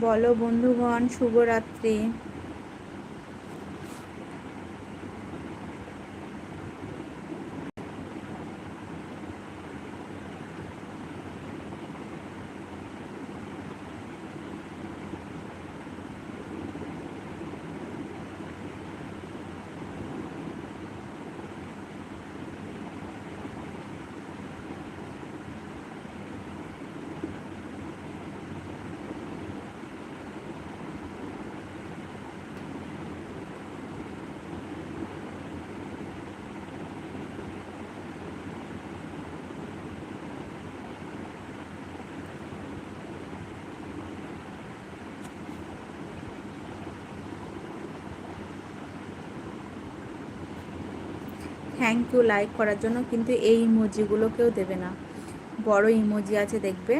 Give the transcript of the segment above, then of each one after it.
বলো বন্ধুগণ শুভরাত্রি। থ্যাংক ইউ লাইক করার জন্য কিন্তু এই ইমোজিগুলোকেও দেবে না। বড় ইমোজি আছে দেখবে।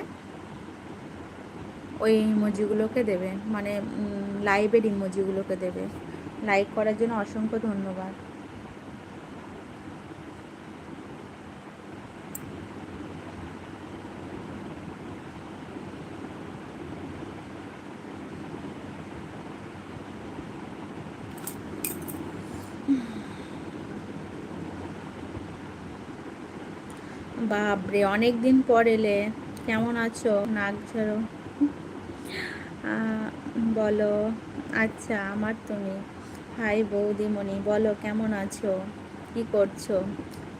ওই ইমোজিগুলোকে দেবে। মানে লাইভের ইমোজিগুলোকে দেবে। লাইক করার জন্য অসংখ্য ধন্যবাদ। বাপরে অনেক দিন পর এলে। কেমন আছো? নাক ঝাড়ো। বলো। আচ্ছা আমার তুমি। হাই বৌদিমণি, বলো কেমন আছো? কি করছ?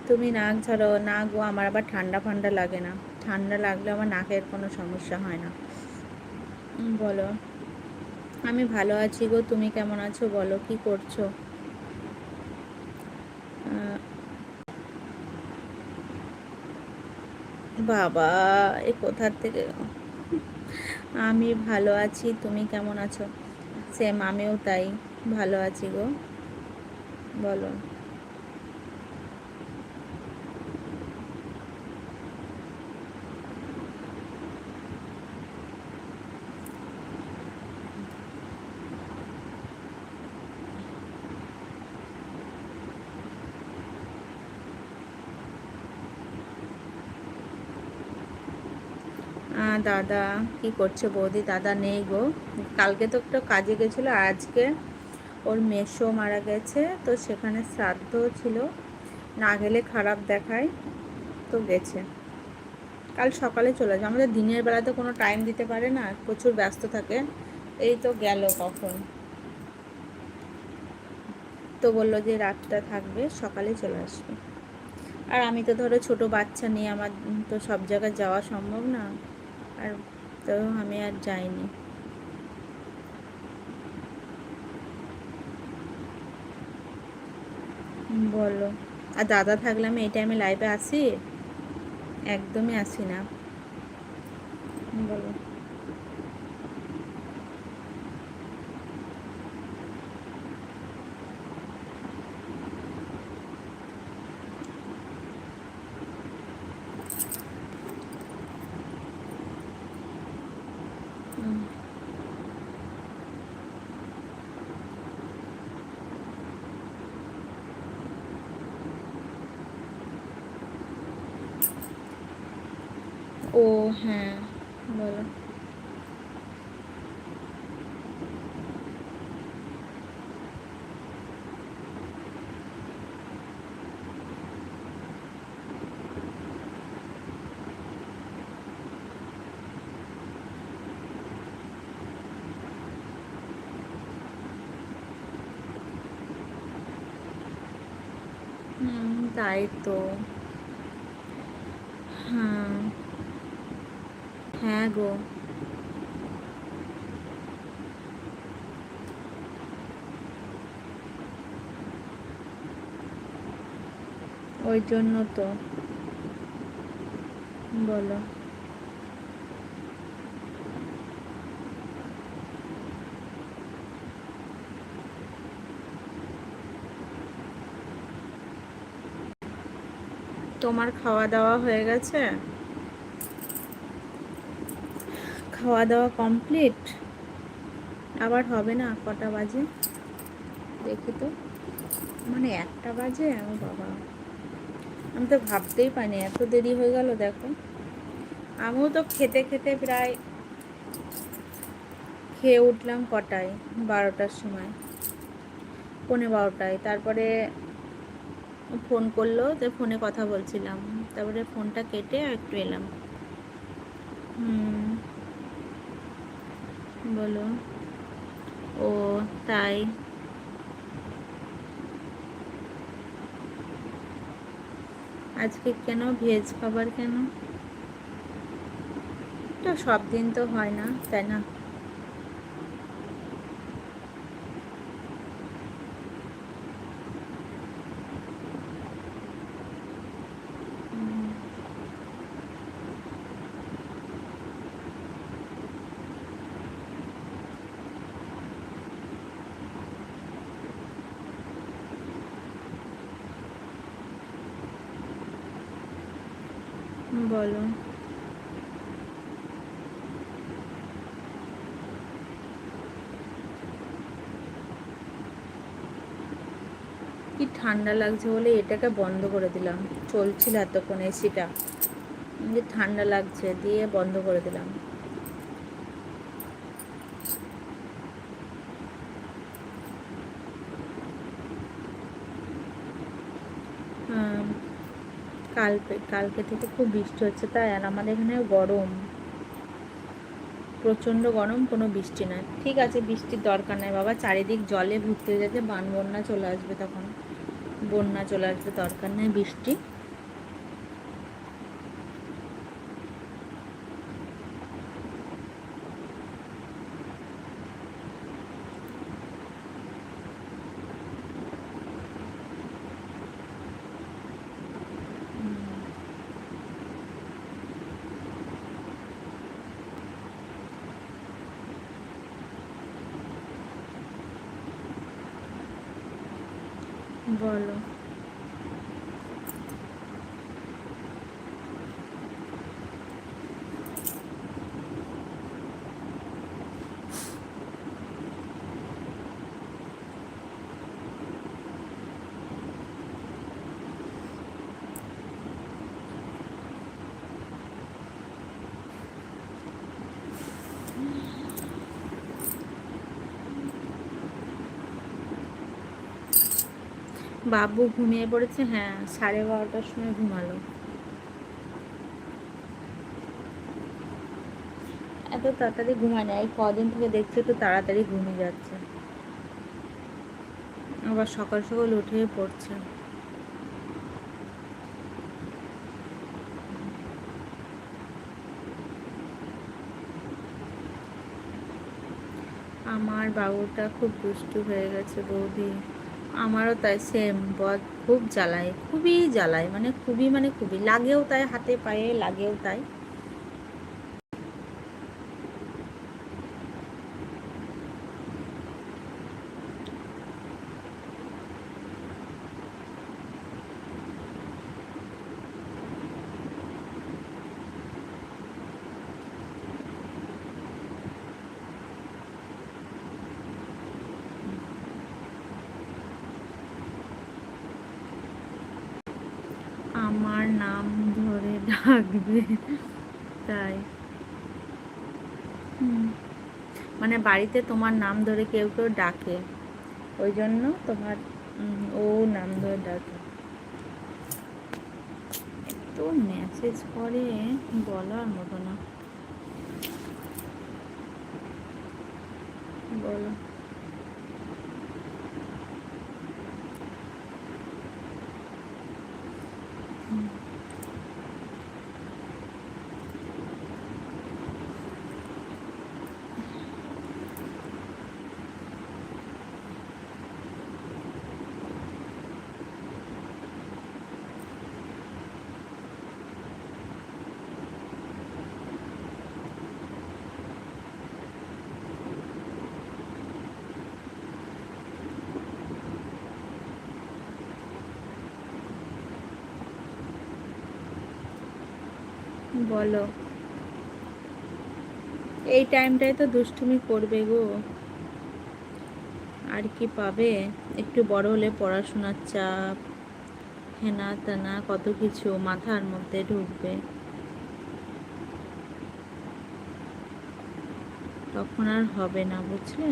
তুমি নাক ঝাড়ো। না গো, আমার আবার ঠান্ডা ফান্ডা লাগে না। ঠান্ডা লাগলে আমার নাকের কোনো সমস্যা হয় না। বলো। আমি ভালো আছি গো, তুমি কেমন আছো? বলো, কি করছ? বাবা, এ কোথার থেকে? আমি ভালো আছি, তুমি কেমন আছো? সেম আমিও তাই, ভালো আছি গো। বলো। দাদা, কি করছে বৌদি? দাদা নেই গো। কালকে তো একটা কাজে গেছিল, আজকে ওর মেশো মারা গেছে, তো সেখানে শ্রাদ্ধ ছিল। না গেলে খারাপ দেখায়, তো গেছে। কাল সকালে চলে যায় আমাদের দিনের বেলাতে কোনো টাইম দিতে পারে না, প্রচুর ব্যস্ত থাকে। এই তো গেল কখন? তো বলল যে রাতটা থাকবে, সকালে চলে আসবে। আর আমি তো ধরো ছোট বাচ্চা, নিয়ে আমার তো সব জায়গায় যাওয়া সম্ভব না। আর তো আমি আর যাইনি। বলো। আর দাদা থাকলে আমি এই টাইমে লাইভে আসি একদমই আসি না। বলো ও হ্যাঁ বলো হুম তাই তো হ্যাঁ হ্যাঁ গো। ওই জন্য তো। বলো। তোমার খাওয়া দাওয়া হয়ে গেছে? খাওয়া দাওয়া কমপ্লিট আবার হবে না কটা বাজে? দেখি তো। মানে একটা বাজে? ও বাবা। আমি তো ভাবতেই পারিনি, এত দেরি হয়ে গেল, দেখো। আমিও তো খেতে খেতে প্রায় খেয়ে উঠলাম কটায়? বারোটার সময়। পৌনে বারোটায়। তারপরে ফোন করল, তো ফোনে কথা বলছিলাম। তারপরে ফোনটা কেটে একটু এলাম। হুম। বলো। ও, তাই। আজকে কেন? ভেজ খাবার কেন? তো সব দিন তো হয় না, তাই না? বলো। কি ঠান্ডা লাগছে বলে এটাকে বন্ধ করে দিলাম। চলছিল এতক্ষণ এসিটা। ঠান্ডা লাগছে, দিয়ে বন্ধ করে দিলাম হ্যাঁ কালকে কালকে থেকে খুব বৃষ্টি হচ্ছে তাই, আর আমাদের এখানে গরম। প্রচণ্ড গরম, কোনো বৃষ্টি নয় ঠিক আছে, বৃষ্টির দরকার নাই বাবা, চারিদিক জলে ভর্তি হয়ে যাচ্ছে বান বন্যা চলে আসবে তখন। বন্যা চলে আসবে, দরকার নেই বৃষ্টি। বলো। বাবু ঘুমিয়ে পড়েছে হ্যাঁ সাড়ে বারোটার সময় ঘুমালো। এত তাড়াতাড়ি ঘুমায় না, এই কদিন থেকে দেখছে তো তাড়াতাড়ি ঘুমিয়ে যাচ্ছে। আবার সকাল সকাল উঠে পড়ছে। আমার বাবুটা খুব দুষ্টু হয়ে গেছে বৌদি। আমারও তাই সেম বদ খুব জ্বালায়, খুবই জ্বালায় মানে খুবই মানে খুবই, লাগেও তাই হাতে পায়ে, লাগেও তাই আমার নাম ডাকবে তাই। মানে বাড়িতে তোমার নাম ধরে কেউ কেউ ডাকে। ওই জন্য তোমার ও নাম ধরে ডাকে। তো মেসেজ করে, বলার মতো না। বলো। বলো। এই টাইমটায় তো দুষ্টুমি করবে গো। আর কি পাবে? একটু বড় হলে পড়াশোনার চাপ, হেনা তেনা কত কিছু মাথার মধ্যে ঢুকবে। তখন আর হবে না, বুঝলে?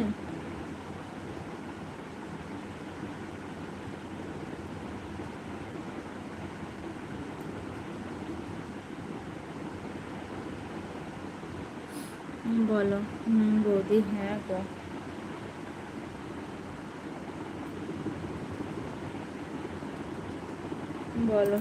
বলো হুম বৌদি হ্যাঁ গো বলো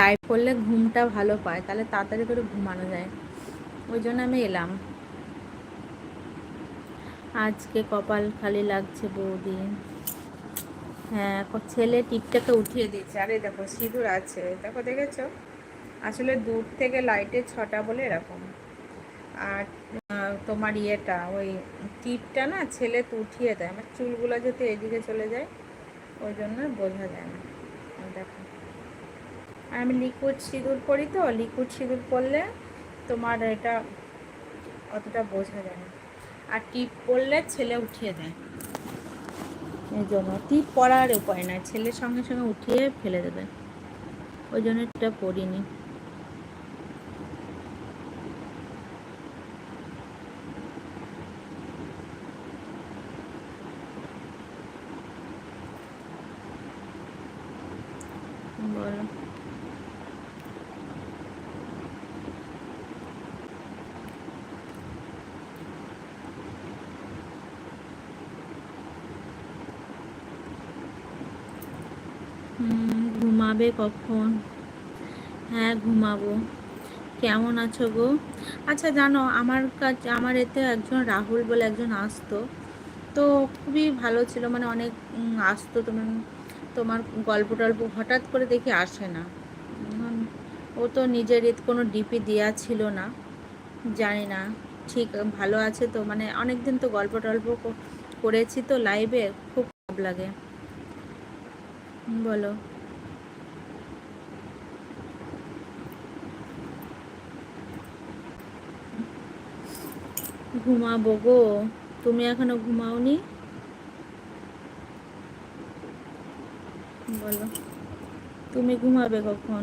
লাইভ করলে ঘুমটা ভালো পায়, তাহলে তাড়াতাড়ি করে ঘুমানো যায়। ওই জন্য আমি এলাম। আজকে কপাল খালি লাগছে বৌদি। হ্যাঁ ছেলে টিপটাকে উঠিয়ে দিয়েছে। আরে দেখো, সিঁদুর আছে। দেখো, দেখেছ? আসলে দূর থেকে লাইটের ছটা বলে এরকম। আর তোমার ইয়েটা, ওই টিপটা না ছেলে তো উঠিয়ে দেয়। আমার চুলগুলো যাতে এদিকে চলে যায়, ওই জন্য বোঝা যায় না। দেখো। আর আমি লিকুইড সিঁদুর পরি তো, লিকুইড সিঁদুর পরলে তোমার এটা অতটা বোঝা যায় না। আর টিপ পরলে ছেলে উঠিয়ে দেয়। এই জন্য টিপ পরার উপায় না ছেলের সঙ্গে সঙ্গে উঠিয়ে ফেলে দেবে। ওই জন্য এটা পরিনি বলো ঘুমাবে কখন? হ্যাঁ ঘুমাবো। কেমন আছো গো? আচ্ছা জানো, আমার কাছে আমার এতে একজন রাহুল বলে একজন আসতো। তো খুবই ভালো ছিল মানে অনেক আসতো। তোমার তোমার গল্প টল্প হঠাৎ করে দেখি আসে না। ও তো নিজের কোনো ডিপি দেওয়া ছিল না। জানি না, ঠিক, ভালো আছে তো। মানে অনেক দিন তো গল্প টল্প করেছি তো লাইভে খুব খারাপ লাগে। বলো। ঘুমাবো গো। তুমি এখনও ঘুমাওনি? বলো, তুমি ঘুমাবে কখন?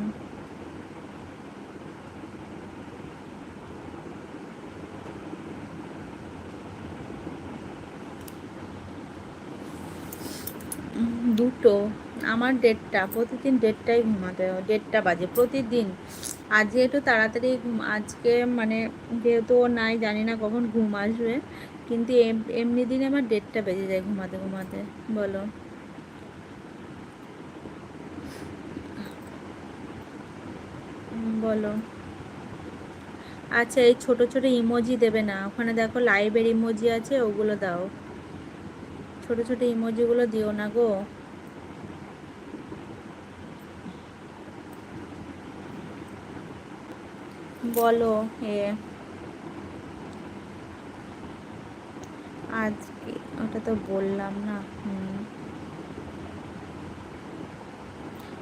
দুটো। আমার দেড়টা, প্রতিদিন দেড়টাই ঘুমাতে হয়। দেড়টা বাজে। প্রতিদিন আজকে একটু তাড়াতাড়ি আজকে মানে যেহেতু নাই, জানি না কখন ঘুম আসবে, কিন্তু এমনি দিনে আমার ডেটটা বেজে যায় ঘুমাতে ঘুমাতে, বলো। বলো। আচ্ছা এই ছোট ছোট ইমোজি দেবে না, ওখানে দেখো লাইভের ইমোজি আছে, ওগুলো দাও। ছোট ছোট ইমোজিগুলো দিও না গো। বলো, এ। আজকে, ওটা তো বললাম না, হুম।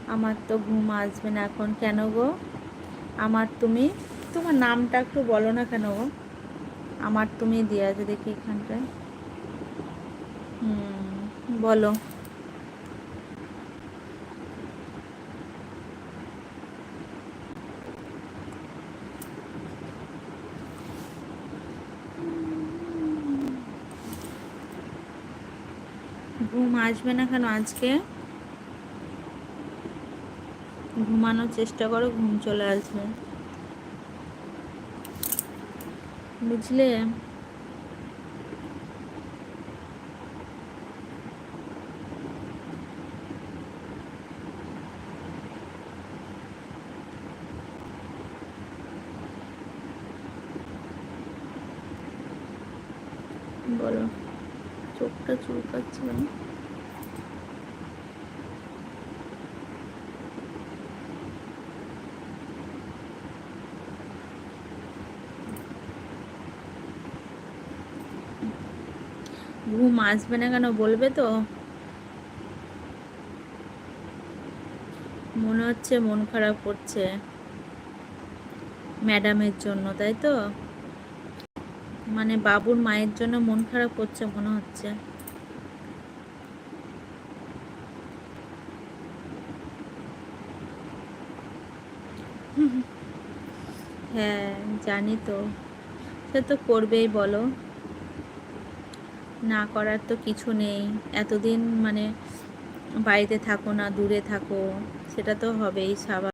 আমার তো ঘুম আসবে না এখন, কেন গো? আমার তুমি, তোমার নামটা একটু বলো না কেন গো? আমার তুমি দিয়ে আছে দেখি এখানটায়। হুম, বলো। ঘুম আসবে না কেন আজকে? ঘুমানোর চেষ্টা করো ঘুম চলে আসবে। বুঝলে বলো চোখটা চুলকাচ্ছে কেন ঘুম আসবে না কেন বলবে তো? মনে হচ্ছে মন খারাপ করছে ম্যাডামের জন্য, তাই তো? মানে বাবুর মায়ের জন্য মন খারাপ করছে মনে হচ্ছে। হ্যাঁ জানি তো। সে তো করবেই বলো। না করার তো কিছু নেই। এতদিন মানে বাড়িতে থাকো না, দূরে থাকো, সেটা তো হবেই স্বাভাবিক।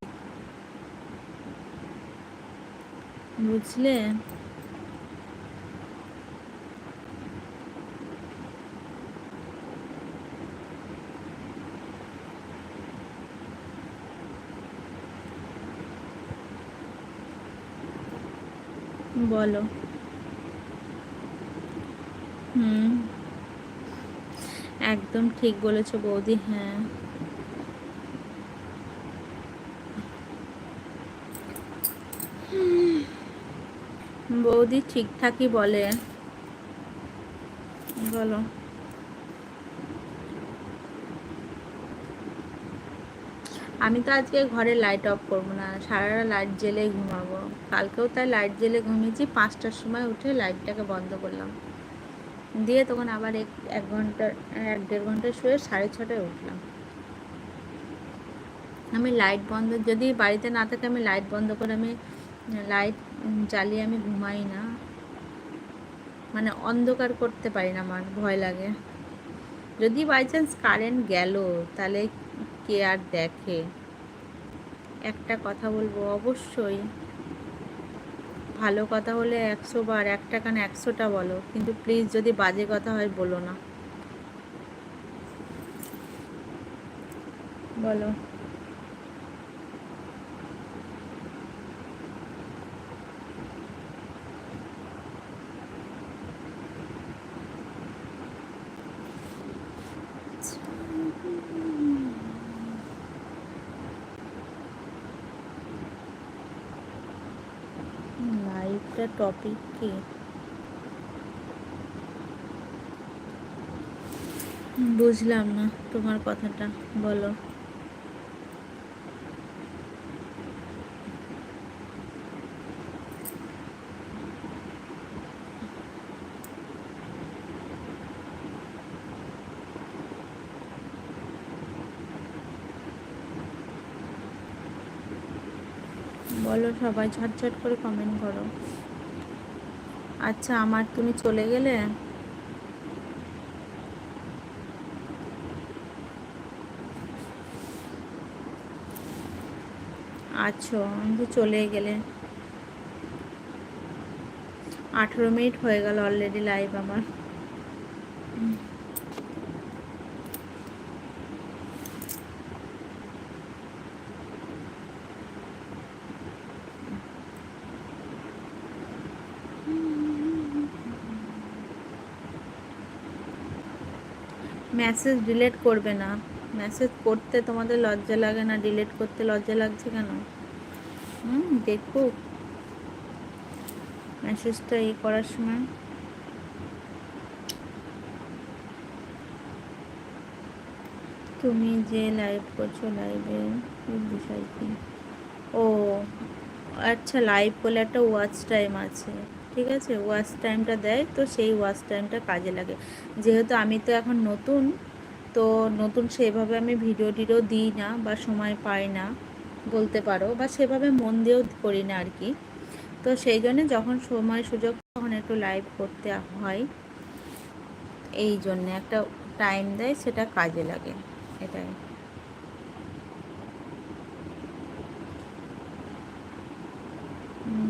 বুঝলে? বলো। হুম। একদম ঠিক বলেছ বৌদি হ্যাঁ। বৌদি ঠিকঠাকই বলে। বলো। আমি তো আজকে ঘরে লাইট অফ করব না সারা লাইট জেলে ঘুমাবো। কালকেও তাই লাইট জেলে ঘুমিয়েছি, পাঁচটার সময় উঠে লাইটটাকে বন্ধ করলাম। দিয়ে তখন আবার এক এক ঘণ্টা, এক দেড় ঘণ্টা শুয়ে সাড়ে ছটায় উঠলাম। আমি লাইট বন্ধ, যদি বাড়িতে না থাকে আমি লাইট বন্ধ করে আমি লাইট জ্বালিয়ে আমি ঘুমাই না। মানে অন্ধকার করতে পারি না আমার, ভয় লাগে। যদি বাই চান্স কারেন্ট গেল, তাহলে কে আর দেখে? একটা কথা বলব, অবশ্যই ভালো কথা হলে একশো বার, একটা কেন একশোটা বলো। কিন্তু প্লিজ যদি বাজে কথা হয়, বলো না। বলো। লাইভটা টপিক কি? বুঝলাম না তোমার কথাটা বলো। বলো সবাই ঝটঝট করে কমেন্ট করো। আচ্ছা আমার তুমি চলে গেলে? আচ্ছা আমি চলে গেলে। আঠেরো মিনিট হয়ে গেল অলরেডি লাইভ আমার। মেসেজ ডিলেট করবে না। মেসেজ করতে তোমাদের লজ্জা লাগে না? ডিলেট করতে লজ্জা লাগছে কেন? হুম দেখো মেসেজটা এই করার সময়। তুমি যে লাইভ করছ লাইভে বিষয় কি? ও আচ্ছা লাইভ করলে একটা ওয়াচ টাইম আছে। ঠিক আছে? ওয়াচ টাইমটা দেয়, তো সেই ওয়াচ টাইমটা কাজে লাগে। যেহেতু আমি তো এখন নতুন, তো নতুন সেভাবে আমি ভিডিও টিডিও দিই না বা সময় পাই না, বলতে পারো, বা সেভাবে মন দিয়েও করি না আর কি। তো সেই জন্যে যখন সময় সুযোগ তখন একটু লাইভ করতে হয়। এই জন্যে একটা টাইম দেয়, সেটা কাজে লাগে, এটাই।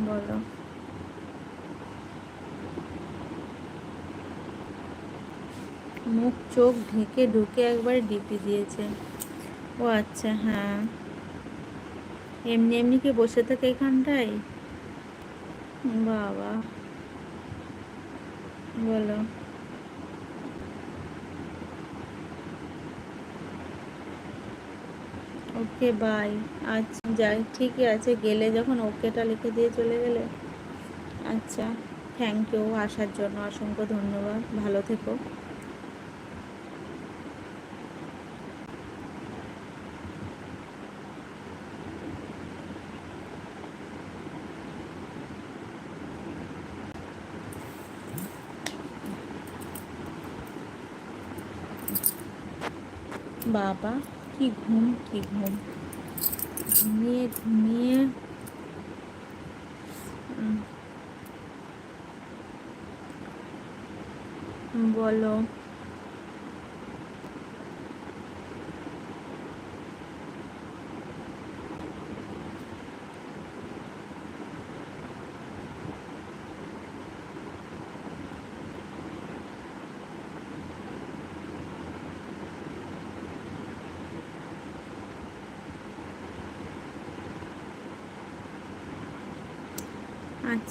বলো। মুখ, চোখ ঢেকে ঢুকে একবার ডিপি দিয়েছে। ও আচ্ছা হ্যাঁ। এমনি এমনি কি বসে থাকে এখানটায়? বাবা। বলো। Okay, bye. আচ্ছা যাই, ঠিকই আছে। গেলে যখন ওকেটা লিখে দিয়ে চলে গেলে। আচ্ছা থ্যাংক ইউ আসার জন্য অসংখ্য ধন্যবাদ। ভালো থেকো। বাবা কি ঘুম কি ঘুম। ঘুমিয়ে ঘুমিয়ে। বলো।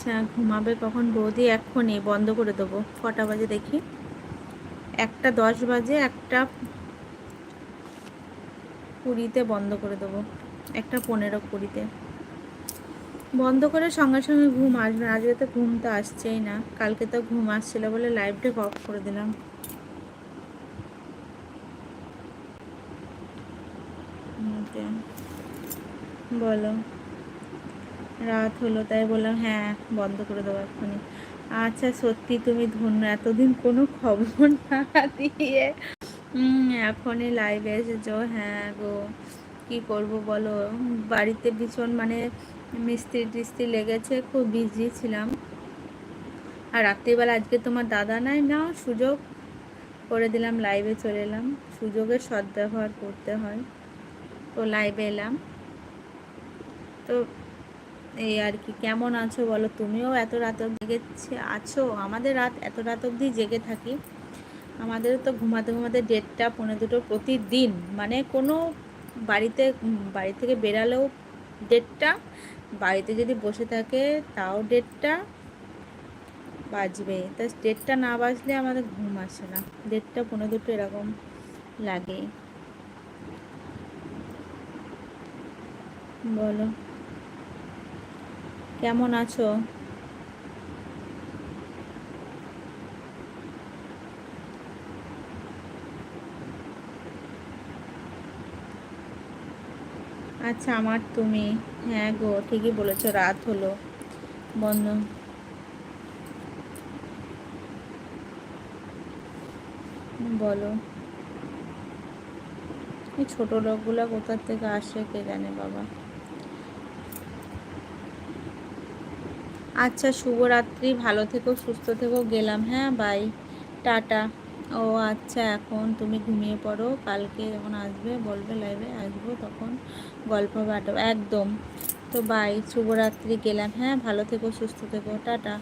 আচ্ছা ঘুমাবে কখন বৌদি? এক্ষুনি, বন্ধ করে দেবো। কটা বাজে দেখি? একটা দশ বাজে, একটা কুড়িতে বন্ধ করে দেবো। একটা পনেরো কুড়িতে। বন্ধ করে সঙ্গে সঙ্গে ঘুম আসবে আজকে তো ঘুম তো আসছেই না। কালকে তো ঘুম আসছিল বলে লাইভটা অফ করে দিলাম। বলো। রাত হলো, তাই বললাম হ্যাঁ বন্ধ করে দেবো এক্ষুনি। আচ্ছা সত্যি তুমি ধন্য, এতদিন কোনো খবর না দিয়ে। এখনই লাইভে এসেছ? হ্যাঁ গো, কি করব বলো? বাড়িতে ভীষণ মানে মিস্ত্রি টিস্ত্রি লেগেছে, খুব বিজি ছিলাম। আর রাত্রিবেলা আজকে তোমার দাদা নাই? না সুযোগ। করে দিলাম লাইভে চলে এলাম। সুযোগের সদ্ব্যবহার করতে হয়। তো লাইভে এলাম। তো এই আর কি, কেমন আছো বলো? তুমিও এত রাত অবধি জেগেছে আছো? আমাদের রাত এত রাত অবধি জেগে থাকি। আমাদের তো ঘুমাতে ঘুমাতে দেড়টা পনেরো দুটো প্রতিদিন। মানে কোনো বাড়িতে বাড়ি থেকে বেরালেও দেড়টা, বাড়িতে যদি বসে থাকে তাও দেড়টা বাজবে। তা দেড়টা না বাজলে আমাদের ঘুম আসে না। দেড়টা পনেরো দুটো এরকম লাগে। বলো। কেমন আছো? আচ্ছা আমার তুমি। হ্যাঁ গো, ঠিকই বলেছ, রাত হলো। বন্ধ। বলো। এই ছোট লোকগুলো কোথা থেকে আসে কে জানে বাবা? আচ্ছা শুভরাত্রি। ভালো থেকো, সুস্থ থেকো। গেলাম হ্যাঁ বাই। টাটা। ও আচ্ছা এখন তুমি ঘুমিয়ে পড়ো। কালকে যখন আসবে, বলবে লাইভে আসব তখন গল্প বাটো একদম। তো বাই, শুভরাত্রি। গেলাম হ্যাঁ ভালো থেকো, সুস্থ থেকো। টাটা।